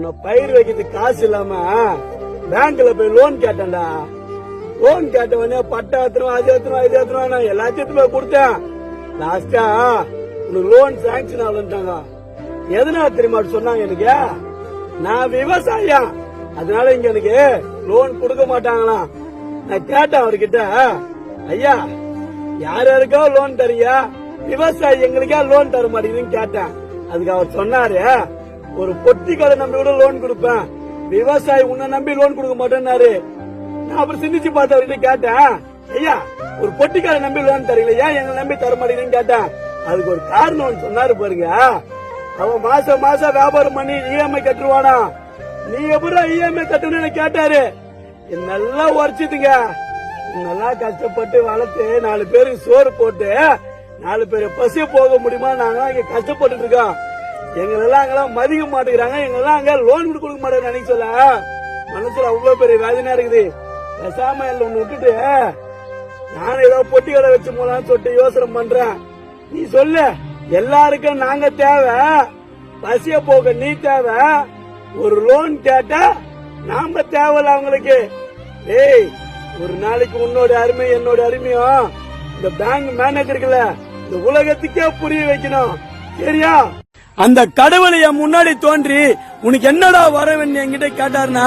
நான் பயிர் வைக்கிறதுக்கு காசு இல்லாம பேங்க்ல போய் லோன் கேட்டேன்டா. லோன் கேட்டவனே பட்டா எத்தனும் அது எத்தனும் இது எத்தனும் நான் எல்லாத்தையும் போய் கொடுத்தேன். லாஸ்டா உனக்கு லோன் சாங்ஷன் ஆகலன்ட்டாங்க. எதனா தெரியுமா சொன்னாங்க எனக்கு? நான் விவசாயம் அதனால இங்க எனக்கு லோன் கொடுக்க மாட்டாங்களாம். நான் கேட்டேன் அவர்கிட்ட ஐயா யார் யாருக்கோ லோன் தரியா விவசாயி எங்களுக்கே லோன் தர மாட்டேங்குதுன்னு கேட்டேன். அதுக்கு அவர் சொன்னாரு ஒரு பொட்டி கடை நம்பி கூட லோன் கொடுப்பேன். விவசாயி உன்னை நம்பி லோன் கொடுக்க மாட்டேன்னாரு. நான் அப்புறம் சிந்திச்சு பார்த்து அவர்கிட்ட கேட்டேன். ஐயா ஒரு பொட்டி கடை நம்பி லோன் தரீங்களா? ஏன் எங்களை நம்பி தர மாட்டேங்கன்னு கேட்டேன். அதுக்கு ஒரு காரணம் சொன்னாரு பாருங்க. அவன் மாசம் மாசம் வியாபாரம் பண்ணி இஎம்ஐ கட்டுருவானா நீ எப்படி இஎம்ஐ கட்டணும்னு கேட்டாரு. நல்லா உரைச்சிதுங்க நல்லா கஷ்டப்பட்டு வளர்த்து நாலு பேருக்கு சோறு போட்டு நாலு பேர் பசி போக முடியுமா நாங்க இங்க கஷ்டப்பட்டு இருக்கோம் எங்களெல்லாம் அங்கெல்லாம் மதிக்க மாட்டேங்கிறாங்க. எங்களெல்லாம் அங்க லோன் விட்டு கொடுக்க மாட்டேங்க சொல்ல மனசுல அவ்வளவு பெரிய வேதனையா இருக்குது. பேசாம எல்லாம் ஒண்ணு விட்டுட்டு நான் ஏதோ பொட்டி கடை வச்சு போலான்னு சொல்லிட்டு யோசனை பண்றேன். நீ சொல்லு எல்லாருக்கும் நாங்க தேவை. பசிய போக நீ தேவை. ஒரு லோன் கேட்டா நாம தேவையில்ல அவங்களுக்கு. ஏய் ஒரு நாளைக்கு உன்னோட அருமை என்னோட அருமையும் இந்த பேங்க் மேனேஜருக்குல இந்த உலகத்துக்கே புரிய வைக்கணும். சரியா? அந்த கடவுளை என் முன்னாடி தோன்றி உனக்கு என்னடா வரவன் என்கிட்ட கேட்டாருன்னா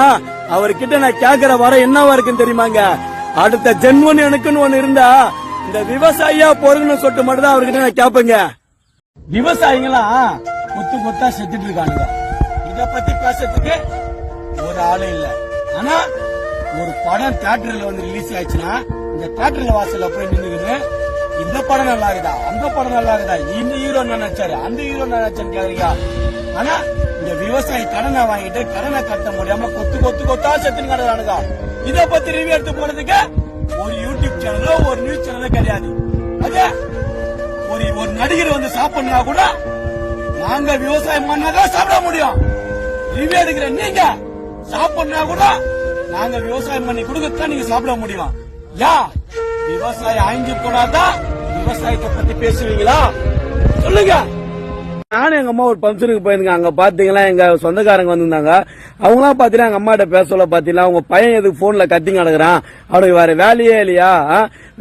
அவர்கிட்ட நான் கேக்குற வர என்னவா இருக்குன்னு தெரியுமாங்க? அடுத்த ஜென்மன் எனக்குன்னு ஒண்ணு இருந்தா இந்த விவசாயியா பொருள்னு சொல்லிட்டு மட்டும் தான் அவர்கிட்ட நான் கேட்பேங்க விவசாயிங்களாம் கொத்து கொத்தா செத்துட்டு இருக்கானுங்க. இத பத்தி பேசுறதுக்கு ஒரு ஆளு இல்ல. ஆனா ஒரு படம் தியேட்டர்ல வந்து ரிலீஸ் ஆயிடுச்சுன்னா இந்த தியேட்டர்ல வாசல்ல போய் நின்னுக்கிட்டு இந்த படம் நல்லா இருக்குதா அந்த படம் நல்லா இருக்குதா இந்த ஹீரோ நினைச்சாரு? அந்த ஹீரோ நினைச்சாரு கேக்குறீங்க? ஆனா இந்த விவசாயி கடனை வாங்கிட்டு கடனை கட்ட முடியாம கொத்து கொத்து கொத்தா செத்துன்னு கிடக்குறானுங்க. இத பத்தி ரிவ்யூ எடுத்து போனதுக்கு ஒரு யூடியூப் சேனலோ ஒரு நியூஸ் சேனலோ கிடையாது. அது ஒரு ஒரு நடிகர் வந்து சாப்பிடனா கூட நாங்க விவசாயம் பண்ணாதான் சாப்பிட முடியும். ரிவ்யூ எடுக்கிற நீங்க சாப்பிடனா கூட நாங்க விவசாயம் பண்ணி கொடுக்கத்தான் நீங்க சாப்பிட முடியும். யா விவசாயம் அழிஞ்சு போனாதான் விவசாயத்தை பத்தி பேசுவீங்களா? சொல்லுங்க. நானும் எங்க அம்மா ஒரு ஃபங்க்ஷனுக்கு போயிருந்தேங்க. அங்க பாத்தீங்கன்னா எங்க சொந்தக்காரங்க வந்திருந்தாங்க. அவங்களாம் பாத்தீங்கன்னா எங்க அம்மாட்ட பேசல சொல்ல பாத்தீங்களா பையன் எதுக்கு போன்ல கத்தி கிடக்குறான் அவனுக்கு வேற வேலையே இல்லையா?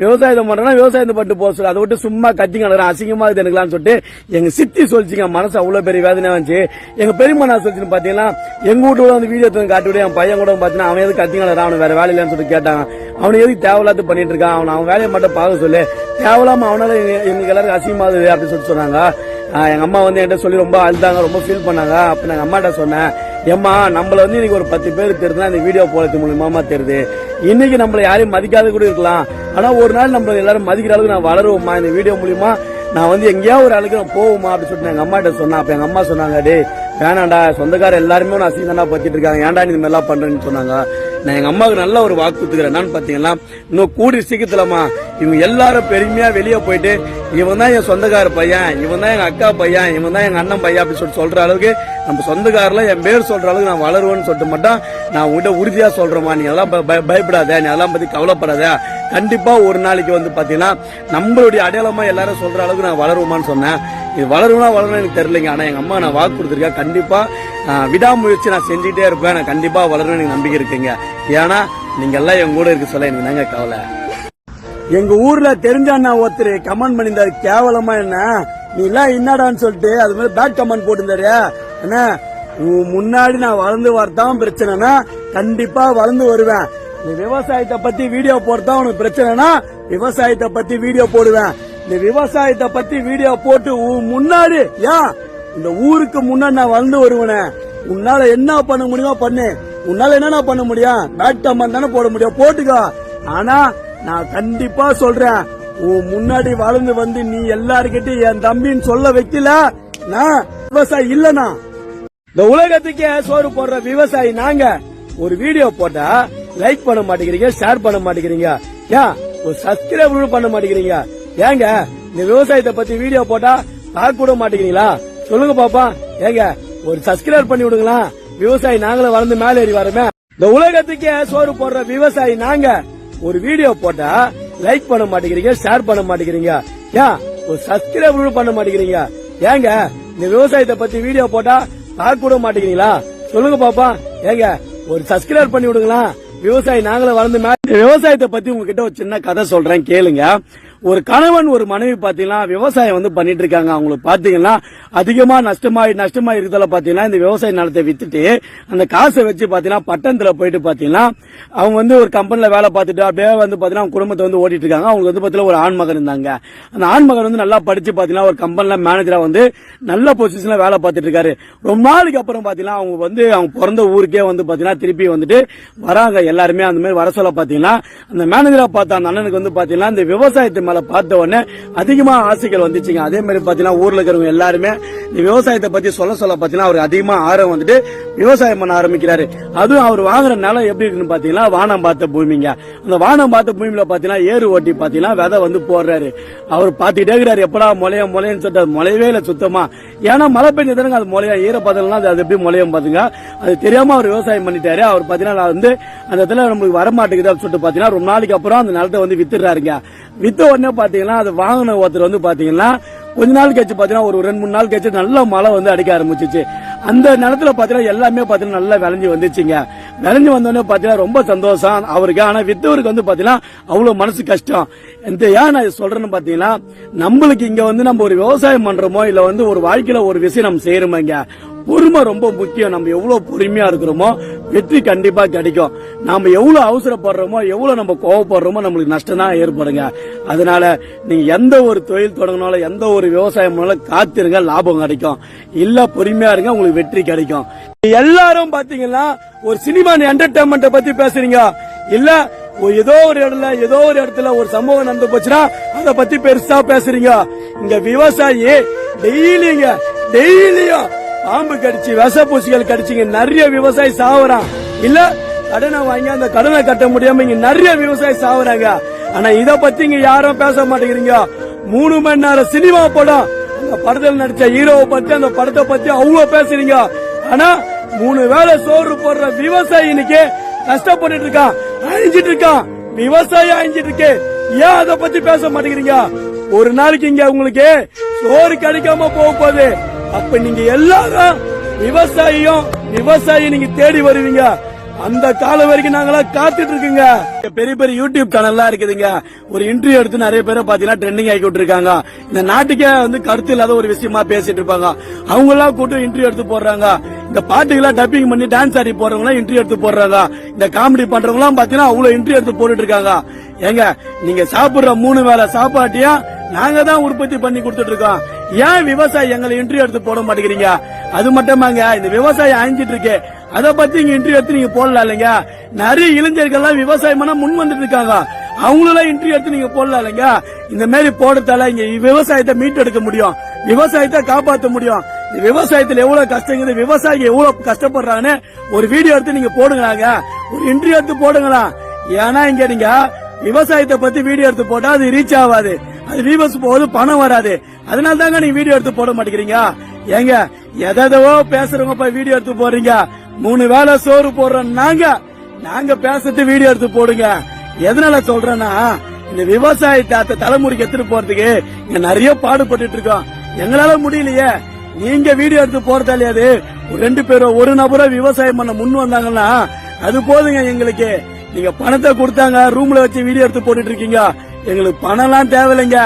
விவசாயத்தை பண்றா விவசாயத்தை பட்டு போக சொல்ல. அதை விட்டு சும்மா கத்தி கிடக்குறான் அசிங்கமா இது எனக்குலாம் சொல்லிட்டு எங்க சித்தி சொல்லிச்சுங்க. மனசு அவ்வளவு பெரிய வேதனை வந்துச்சு எங்க பெரியம்மா நான் சொல்லிச்சு பாத்தீங்கன்னா எங்க வீட்டுல வந்து வீடியோ எடுத்து காட்டி விட என் பையன் கூட பாத்தீங்கன்னா அவன் எதுக்கு கத்தி கிடக்குறான் அவனுக்கு வேற வேலை இல்லைன்னு சொல்லிட்டு கேட்டாங்க அவனுக்கு எதுக்கு தேவையில்லாத பண்ணிட்டு இருக்கான்? அவன் அவன் வேலையை மட்டும் பார்க்க சொல்லு. தேவையில்லாம அவனால எங்களுக்கு எல்லாரும் அசிங்கமாகுது அப்படின்னு சொல்லிட்டு சொன்னாங்க. எங்கள் அம்மா வந்து என்கிட்ட சொல்லி ரொம்ப அழுதாங்க ரொம்ப ஃபீல் பண்ணாங்க. அப்போ நான் எங்க அம்மாட்ட சொன்னேன் ஏம்மா நம்மள வந்து இன்னைக்கு ஒரு பத்து பேர் தெரியுதுன்னா இந்த வீடியோ போறது மூலியமா தெரியுது இன்னைக்கு நம்மள யாரையும் மதிக்காத கூட இருக்கலாம். ஆனால் ஒரு நாள் நம்ம எல்லாரும் மதிக்கிற அளவுக்கு நான் வளருவோம்மா இந்த வீடியோ மூலியமா நான் வந்து எங்கேயாவது ஒரு அளவுக்கு நான் போவோமா அப்படின்னு சொல்லிட்டு எங்கள் அம்மாட்ட சொன்னேன். அப்போ எங்கள் அம்மா சொன்னாங்க டே வேணாண்டா சொந்தக்கார எல்லாருமே நான் அசிங்கதானா பத்திட்டு இருக்காங்க. ஏன்டா நீ இந்த பண்றேன்னு சொன்னாங்க. நான் எங்க அம்மாவுக்கு நல்ல ஒரு வாக்கு கொடுத்துக்கிறேன். என்னன்னு பாத்தீங்கன்னா இன்னும் கூடி சீக்கிரத்துலமா இவங்க எல்லாரும் பெருமையா வெளியே போயிட்டு இவன் தான் என் சொந்தக்கார பையன் இவன் தான் எங்க அக்கா பையன் இவன் தான் எங்க அண்ணன் பையன் அப்படின்னு சொல்லிட்டு சொல்ற அளவுக்கு நம்ம சொந்தக்காரில் என் பேர் சொல்ற அளவுக்கு நான் வளருவேன்னு சொல்லிட்டு மட்டும் நான் உங்ககிட்ட உறுதியா சொல்றேமா நீ அதெல்லாம் பய- பயப்படாத. நீ அதெல்லாம் பத்தி கவலைப்படாத. கண்டிப்பா ஒரு நாளைக்கு வந்து பாத்தீங்கன்னா நம்மளுடைய அடையாளமா எல்லாரும் சொல்ற அளவுக்கு நான் வளருவோமான்னு சொன்னேன். இது வளருவனா வளரும் எனக்கு தெரியலைங்க. ஆனா எங்க அம்மா நான் வாக்கு கொடுத்துருக்கேன். கண்டிப்பா விடாமுயற்சி நான் செஞ்சுட்டே இருப்பேன். நான் கண்டிப்பா வளரணும் எனக்கு நம்பிக்கை இருக்குங்க. ஏன்னா நீங்க எல்லாம் என் கூட இருக்க சொல்ல எனக்கு நாங்க கவலை? எங்க ஊர்ல தெரிஞ்ச அண்ணா ஒருத்தர் கமெண்ட் பண்ணியிருந்தாரு. கேவலமா என்ன? நீ எல்லாம் என்னடான்னு சொல்லிட்டு அது மாதிரி பேட் கமெண்ட் போட்டிருந்தாரு. என்ன முன்னாடி நான் வளர்ந்து வரதான் பிரச்சனைனா கண்டிப்பா வளர்ந்து வருவேன். இந்த விவசாயத்தை பத்தி வீடியோ போடுறதா உனக்கு பிரச்சனைனா விவசாயத்தை பத்தி வீடியோ போடுவேன். இந்த விவசாயத்தை பத்தி வீடியோ போட்டு உன் முன்னாடி ஏன் இந்த ஊருக்கு முன்னாடி நான் வளர்ந்து வருவனே. உன்னால என்ன பண்ண முடியுமோ பண்ணு. உன்னால என்னென்ன பண்ண முடியும்? பேட் தானே போட முடியும். போட்டுக்கோ. ஆனா நான் கண்டிப்பா சொல்றேன். உன் முன்னாடி வளர்ந்து வந்து நீ எல்லாருக்கிட்டையும் என் தம்பின்னு சொல்ல வைக்கல. நான் விவசாயி இல்லனா இந்த உலகத்துக்கே சோறு போடுற விவசாயி நாங்க. ஒரு வீடியோ போட்டா லைக் பண்ண மாட்டேங்கிறீங்க ஷேர் பண்ண மாட்டேங்கிறீங்க. ஏன் ஒரு சப்ஸ்கிரைபர் பண்ண மாட்டேங்கிறீங்க. ஏங்க இந்த விவசாயத்தை பத்தி வீடியோ போட்டா பார்க்க கூட மாட்டேங்கிறீங்களா? சொல்லுங்க பாப்பா. ஏங்க ஒரு சப்ஸ்கிரைப் பண்ணி விடுங்களா? விவசாயி நாங்களும் வளர்ந்து மேல ஏறி வரமே இந்த உலகத்துக்கே சோறு போடுற விவசாயி நாங்க. ஒரு வீடியோ போட்டா லைக் பண்ண மாட்டேங்கிறீங்க ஷேர் பண்ண மாட்டேங்கிறீங்க. ஏன் ஒரு சப்ஸ்கிரைப் பண்ண மாட்டேங்கிறீங்க. ஏங்க இந்த விவசாயத்தை பத்தி வீடியோ போட்டா பார்க்க கூட மாட்டேங்கிறீங்களா? சொல்லுங்க பாப்பா. ஏங்க ஒரு சப்ஸ்கிரைப் பண்ணி விடுங்களா? விவசாயி நாங்களும் வளர்ந்து விவசாயத்தை பத்தி உங்ககிட்ட ஒரு சின்ன கதை சொல்றேன் கேளுங்க. ஒரு கணவன் ஒரு மனைவி பாத்தீங்கன்னா விவசாயம் வந்து பண்ணிட்டு இருக்காங்க அவங்களுக்கு பாத்தீங்கன்னா அதிகமா நஷ்டமாயி நஷ்டமா இருக்கிறதுல பாத்தீங்கன்னா இந்த விவசாய நிலத்தை வித்துட்டு அந்த காசை வச்சு பாத்தீங்கன்னா பட்டணத்துல போயிட்டு பாத்தீங்கன்னா அவங்க வந்து ஒரு கம்பெனில வேலை பார்த்துட்டு அப்படியே வந்து பாத்தீங்கன்னா அவங்க குடும்பத்தை வந்து ஓட்டிட்டு இருக்காங்க அவங்க வந்து பாத்தீங்கன்னா ஒரு ஆண் மகன் இருந்தாங்க. அந்த ஆண் மகன் வந்து நல்லா படிச்சு பாத்தீங்கன்னா ஒரு கம்பெனில மேனேஜரா வந்து நல்ல பொசிஷன்ல வேலை பார்த்துட்டு இருக்காரு ரொம்ப நாளைக்கு அப்புறம் பாத்தீங்கன்னா அவங்க வந்து அவங்க பிறந்த ஊருக்கே வந்து பாத்தீங்கன்னா திருப்பி வந்துட்டு வராங்க. எல்லாருமே அந்த மாதிரி வர சொல்ல பாத்தீங்கன்னா அந்த மேனேஜரா பார்த்த அந்த அண்ணனுக்கு வந்து பாத்தீங்கன்னா இந்த விவசாயத்தை மேல பார்த்த உடனே அதிகமா ஆசைகள் வந்துச்சுங்க. அதே மாதிரி பாத்தீங்கன்னா ஊர்ல இருக்கிறவங்க எல்லாருமே இந்த விவசாயத்தை பத்தி சொல்ல சொல்ல பாத்தீங்கன்னா அவருக்கு அதிகமா ஆர்வம் வந்துட்டு விவசாயம் பண்ண ஆரம்பிக்கிறாரு. அதுவும் அவர் வாங்குற நிலம் எப்படி இருக்குன்னு பாத்தீங்கன்னா வானம் பார்த்த பூமிங்க. அந்த வானம் பார்த்த பூமியில பாத்தீங்கன்னா ஏறு ஓட்டி பாத்தீங்கன்னா விதை வந்து போடுறாரு. அவர் பாத்துட்டே இருக்கிறாரு எப்படா முளைய முளையன்னு சொல்லிட்டு அது முளையவே இல்லை சுத்தமா. ஏன்னா மழை பெஞ்சதுங்க அது முளையா ஈரப்பதம்லாம் அது அது எப்படி முளையும் பாத்துங்க. அது தெரியாம அவர் விவசாயம் பண்ணிட்டாரு. அவர் பாத்தீங்கன்னா வந்து அந்த இடத்துல நம்மளுக்கு வரமாட்டேங்குது அப்படின்னு சொல்லிட்டு பாத்தீங்கன்னா ரொம்ப நாளைக்கு அப்புறம் அந்த நிலத்தை வந்து வித்துறாருங்க வித்த உடனே பாத்தீங்கன்னா அது வாங்கின ஒருத்தர் வந்து பாத்தீங்கன்னா கொஞ்ச நாள் கழிச்சு பாத்தீங்கன்னா ஒரு ரெண்டு மூணு நாள் கழிச்சு நல்ல மழை வந்து அடிக்க ஆரம்பிச்சிச்சு. அந்த நிலத்துல பாத்தீங்கன்னா எல்லாமே பாத்தீங்கன்னா நல்லா விளைஞ்சு வந்துச்சுங்க. விளைஞ்சு வந்தோடனே பாத்தீங்கன்னா ரொம்ப சந்தோஷம். அவருக்கு ஆனா வித்தவருக்கு வந்து பாத்தீங்கன்னா அவ்வளவு மனசு கஷ்டம். இந்த ஏன் நான் இதை சொல்றேன்னு பாத்தீங்கன்னா நம்மளுக்கு இங்க வந்து நம்ம ஒரு விவசாயம் பண்றோமோ இல்ல வந்து ஒரு வாழ்க்கையில ஒரு விஷயம் நம்ம செய்யறோமோங்க பொறுமை ரொம்ப முக்கியம். நம்ம எவ்வளவு பொறுமையா இருக்கிறோமோ வெற்றி கண்டிப்பா கிடைக்கும். நாம எவ்வளவு அவசரப்படுறோமோ எவ்வளவு நம்ம கோவப்படுறோமோ நம்மளுக்கு நஷ்டம் தான் ஏற்படுங்க. அதனால நீங்க எந்த ஒரு தொழில் தொடங்கினாலும் எந்த ஒரு விவசாயம் பண்ணாலும் காத்திருங்க லாபம் கிடைக்கும். இல்ல பொறுமையா இருங்க உங்களுக்கு வெற்றி கிடைக்கும். எல்லாரும் பாத்தீங்கன்னா ஒரு சினிமா என்டர்டைன்மெண்ட் பத்தி பேசுறீங்க. இல்ல ஏதோ ஒரு இடத்துல ஏதோ ஒரு இடத்துல ஒரு சம்பவம் நடந்து போச்சுன்னா அதை பத்தி பெருசா பேசுறீங்க. இங்க விவசாயி டெய்லிங்க டெய்லியும் பாம்பு கடிச்சு விஷப்பூசிகள் கடிச்சுங்க நிறைய விவசாயி சாவறான். இல்ல கடனை வாங்கி அந்த கடனை கட்ட முடியாம இங்க நிறைய விவசாயி சாவறாங்க. ஆனா இத பத்தி இங்க யாரும் பேச மாட்டேங்கிறீங்க. மூணு மணி நேரம் சினிமா படம். அந்த படத்தில் நடிச்ச ஹீரோவை பத்தி அந்த படத்தை பத்தி அவ்வளவு பேசுறீங்க. ஆனா மூணு வேளை சோறு போடுற விவசாயி இன்னைக்கு கஷ்டப்பட்டு இருக்கான் அழிஞ்சிட்டு இருக்கான். விவசாயம் அழிஞ்சிட்டு இருக்கு. ஏன் அதை பத்தி பேச மாட்டேங்கிறீங்க? ஒரு நாளைக்கு இங்க உங்களுக்கு சோறு கிடைக்காம போக போகுது. அப்ப நீங்க எல்லாரும் விவசாயியும் விவசாயி நீங்க தேடி வருவீங்க. அந்த காலம் வரைக்கும் நாங்களாம் காத்துட்டு இருக்குங்க. பெரிய பெரிய யூடியூப் சேனல்லாம் இருக்குதுங்க. ஒரு இன்டர்வியூ எடுத்து நிறைய பேரை பாத்தீங்கன்னா ட்ரெண்டிங் ஆகி இருக்காங்க இந்த நாட்டுக்கே வந்து கருத்து இல்லாத ஒரு விஷயமா பேசிட்டு இருப்பாங்க. அவங்க எல்லாம் கூட்டம் இன்டர்வியூ எடுத்து போடுறாங்க. இந்த பாட்டுக்கெல்லாம் டப்பிங் பண்ணி டான்ஸ் ஆடி போறவங்க இன்டர்வியூ எடுத்து போடுறாங்க. இந்த காமெடி பண்றவங்க எல்லாம் பாத்தீங்கன்னா அவ்வளவு இன்டர்வியூ எடுத்து போட்டுட்டு இருக்காங்க. ஏங்க நீங்க சாப்பிடுற மூணு வேளை சாப்பாட்டையும் நாங்க தான் உற்பத்தி பண்ணி கொடுத்துட்டு இருக்கோம். ஏன் விவசாயி எங்களை இன்டர்வியூ எடுத்து போட மாட்டேங்கிறீங்க? அது மட்டுமாங்க இந்த விவசாயம் அழிஞ்சிட்டு இருக்கு. அதை பத்தி இங்க இன்டர்வியூ எடுத்து நீங்க போடலாம் இல்லைங்க? நிறைய இளைஞர்கள்லாம் விவசாயம் பண்ண முன் வந்துட்டு இருக்காங்க. அவங்களெல்லாம் இன்டர்வியூ எடுத்து நீங்க போடலாம் இல்லைங்க? இந்த மாதிரி போடுறதால இங்க விவசாயத்தை மீட்டெடுக்க முடியும். விவசாயத்தை காப்பாற்ற முடியும். இந்த விவசாயத்துல எவ்வளவு கஷ்டங்கிறது விவசாயி எவ்வளவு கஷ்டப்படுறாங்கன்னு ஒரு வீடியோ எடுத்து நீங்க போடுங்களாங்க. ஒரு இன்டர்வியூ எடுத்து போடுங்களா ஏன்னா இங்க நீங்க விவசாயத்தை பத்தி வீடியோ எடுத்து போட்டா அது ரீச் ஆகாது. அது ரீவர்ஸ் போகுது பணம் வராது. அதனால தாங்க நீங்க வீடியோ எடுத்து போட மாட்டேங்கிறீங்க. ஏங்க எதோ பேசுறவங்க போய் வீடியோ எடுத்து போடுறீங்க. மூணு வேளை சோறு போடுறோம் நாங்க நாங்க பேசிட்டு வீடியோ எடுத்து போடுங்க. எதனால சொல்றேன்னா இந்த விவசாயத்தை தலைமுறைக்கு எடுத்துட்டு போறதுக்கு இங்க நிறைய பாடுபட்டு இருக்கோம். எங்களால முடியலையே. நீங்க வீடியோ எடுத்து போறதாலே ரெண்டு பேரும் ஒரு நபரா விவசாயம் பண்ண முன் வந்தாங்கன்னா அது போதுங்க எங்களுக்கு. நீங்க பணத்தை கொடுத்தாங்க ரூம்ல வச்சு வீடியோ எடுத்து போட்டுட்டு இருக்கீங்க. எங்களுக்கு பணம்லாம் தேவையில்லைங்க.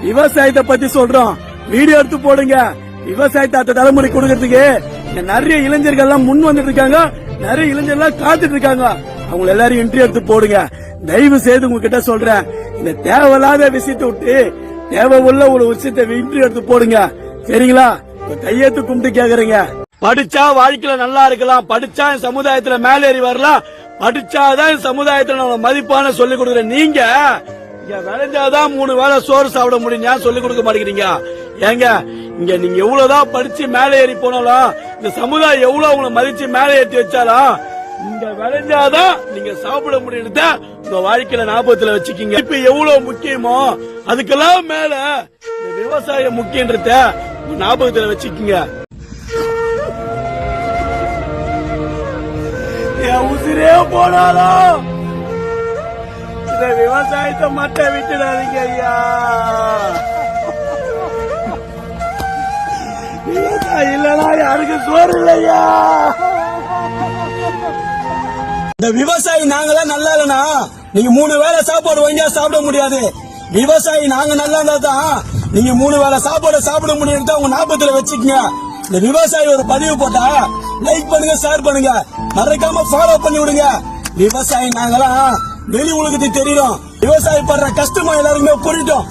விவசாயத்தை பத்தி சொல்றோம். வீடியோ எடுத்து போடுங்க. விவசாயத்தை அடுத்த தலைமுறை கொடுக்கறதுக்கு நிறைய இளைஞர்கள் எல்லாம் முன் வந்துட்டு இருக்காங்க. நிறைய இளைஞர்கள் காத்துட்டு இருக்காங்க. அவங்க எல்லாரும் இன்டர்வியூ எடுத்து போடுங்க. தயவு செய்து உங்ககிட்ட சொல்றேன். இந்த தேவையில்லாத விஷயத்தை விட்டு தேவை உள்ள ஒரு விஷயத்தை இன்டர்வியூ எடுத்து போடுங்க. சரிங்களா? இப்ப கையெழுத்து கும்பிட்டு கேக்குறீங்க. படிச்சா வாழ்க்கையில நல்லா இருக்கலாம். படிச்சா என் சமுதாயத்துல மேலேறி வரலாம். படிச்சாதான் இந்த சமுதாயத்துல மதிப்பான சொல்லி கொடுக்குற நீங்க இங்க விளைஞ்சாதான் மூணு வேளை சோறு சாப்பிட முடியும் ஏன் சொல்லி கொடுக்க மாட்டேங்கிறீங்க? ஏங்க இங்க நீங்க எவ்வளவுதான் படிச்சு மேலே ஏறி போனாலும் இந்த சமுதாயம் எவ்வளவு உங்களை மதிச்சு மேலே ஏற்றி வச்சாலும் இங்க விளைஞ்சாதான் நீங்க சாப்பிட முடியுறத உங்க வாழ்க்கையில ஞாபகத்துல வச்சுக்கீங்க. இப்ப எவ்வளவு முக்கியமோ அதுக்கெல்லாம் மேல விவசாயம் முக்கியன்றத ஞாபகத்துல வச்சுக்கீங்க. என் உசிரே போனாலும் விவசாயத்தை மட்டும் விட்டுடாதீங்க ஐயா. விவசாயம் இல்லனா யாருக்கு சோறு இல்லையா இந்த விவசாயி நாங்களாம் நல்லா இல்லைனா நீங்க மூணு வேளை சாப்பாடு வாங்கியா சாப்பிட முடியாது. விவசாயி நாங்க நல்லா இருந்தா தான் நீங்க மூணு வேளை சாப்பாடு சாப்பிட முடியும் உங்க ஞாபகத்துல வச்சுக்கங்க. இந்த விவசாயி ஒரு பதிவு போட்டா லைக் பண்ணுங்க ஷேர் பண்ணுங்க. மறக்காம ஃபாலோ பண்ணி விடுங்க. விவசாயி நாங்களாம் வெளி உலகத்துக்கு தெரியும் விவசாயி படுற கஷ்டமா எல்லாருமே புரியட்டும்